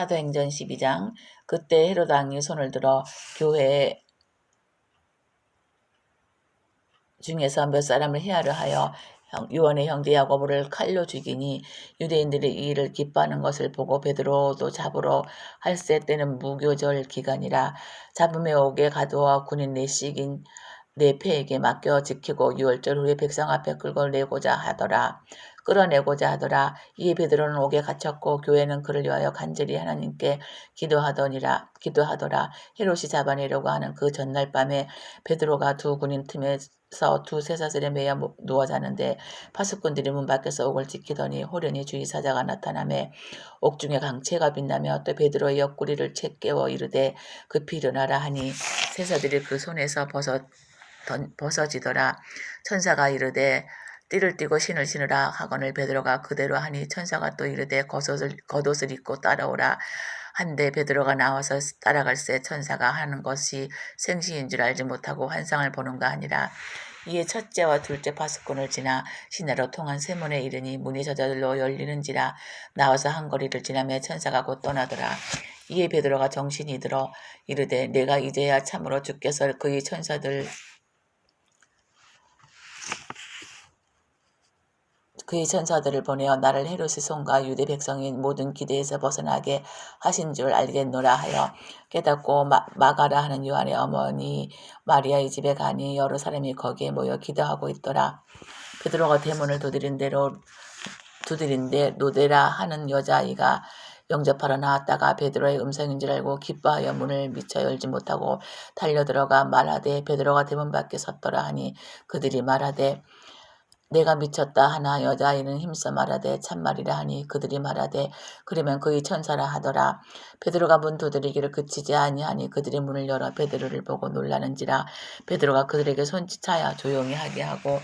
사도행전 12장 그때 헤로드 왕이 손을 들어 교회 중에서 몇 사람을 헤아려 하여 형- 요한의 형제 야고보를 칼로 죽이니 유대인들이 이 일을 기뻐하는 것을 보고 베드로도 잡으러 할세 때는 무교절 기간이라 잡음에 오게 가두어 군인 내식인 내 패에게 맡겨 지키고 유월절 후에 백성 앞에 끌고 내고자 하더라. 끌어내고자 하더라. 이에 베드로는 옥에 갇혔고 교회는 그를 위하여 간절히 하나님께 기도하더니라 기도하더라. 헤롯이 잡아내려고 하는 그 전날 밤에 베드로가 두 군인 틈에 서 두 쇠사슬에 매여 모- 누워 자는데 파수꾼들이 문 밖에서 옥을 지키더니 호련히 주의 사자가 나타나매 옥중에 강채가 빛나며 또 베드로의 옆구리를 채 깨워 이르되 급히 일어나라 하니 쇠사들이 그 손에서 벗어 던, 벗어지더라. 천사가 이르되 띠를 띠고 신을 신으라. 하거늘 베드로가 그대로 하니 천사가 또 이르되 겉옷을, 겉옷을 입고 따라오라. 한데 베드로가 나와서 따라갈새 천사가 하는 것이 생시인 줄 알지 못하고 환상을 보는가 하니라. 이에 첫째와 둘째 파수꾼을 지나 시내로 통한 세 문에 이르니 문이 저절로 열리는지라. 나와서 한 거리를 지나며 천사가 곧 떠나더라. 이에 베드로가 정신이 들어 이르되 내가 이제야 참으로 주께서 그의 천사들 그의 천사들을 보내어 나를 헤롯의 손과 유대 백성인 모든 기대에서 벗어나게 하신 줄 알겠노라 하여 깨닫고 마, 마가라 하는 요한의 어머니 마리아의 집에 가니 여러 사람이 거기에 모여 기도하고 있더라. 베드로가 대문을 두드린 대로 두드린데 노데라 하는 여자아이가 영접하러 나왔다가 베드로의 음성인 줄 알고 기뻐하여 문을 미쳐 열지 못하고 달려 들어가 말하되 베드로가 대문 밖에 섰더라 하니 그들이 말하되 내가 미쳤다 하나 여자아이는 힘써 말하되 참말이라 하니 그들이 말하되 그러면 그의 천사라 하더라. 베드로가 문 두드리기를 그치지 아니하니 그들이 문을 열어 베드로를 보고 놀라는지라. 베드로가 그들에게 손짓하여 조용히 하게 하고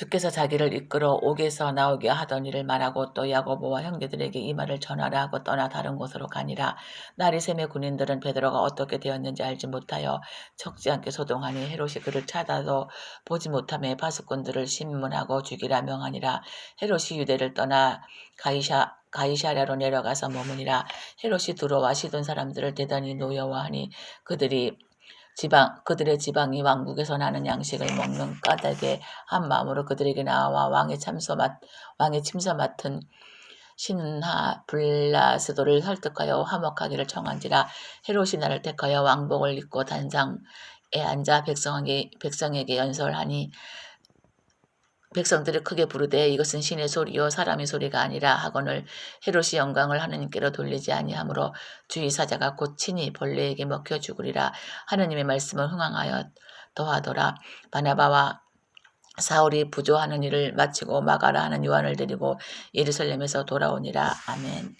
주께서 자기를 이끌어 옥에서 나오게 하던 일을 말하고 또 야고보와 형제들에게 이 말을 전하라 하고 떠나 다른 곳으로 가니라. 날이 샘의 군인들은 베드로가 어떻게 되었는지 알지 못하여 적지 않게 소동하니 헤롯이 그를 찾아도 보지 못하며 파수꾼들을 신문하고 죽이라 명하니라. 헤롯이 유대를 떠나 가이샤 가이샤랴로 내려가서 머무니라. 헤롯이 들어와 시돈 사람들을 대단히 노여워하니 그들이 지방 그들의 지방이 왕국에서 나는 양식을 먹는 까닭에 한 마음으로 그들에게 나와 왕의 참소 맡 왕의 침소 맡은 신하 블라스도를 설득하여 화목하기를 청한지라 헤롯이 나를 택하여 왕복을 입고 단상에 앉아 백성에게 백성에게 연설하니 백성들이 크게 부르되 이것은 신의 소리요 사람의 소리가 아니라 하거늘 헤롯이 영광을 하느님께로 돌리지 아니하므로 주의 사자가 곧 친히 벌레에게 먹혀 죽으리라 하느님의 말씀을 흥황하여 더하더라 바나바와 사울이 부조하는 일을 마치고 마가라 하는 요한을 데리고 예루살렘에서 돌아오니라 아멘.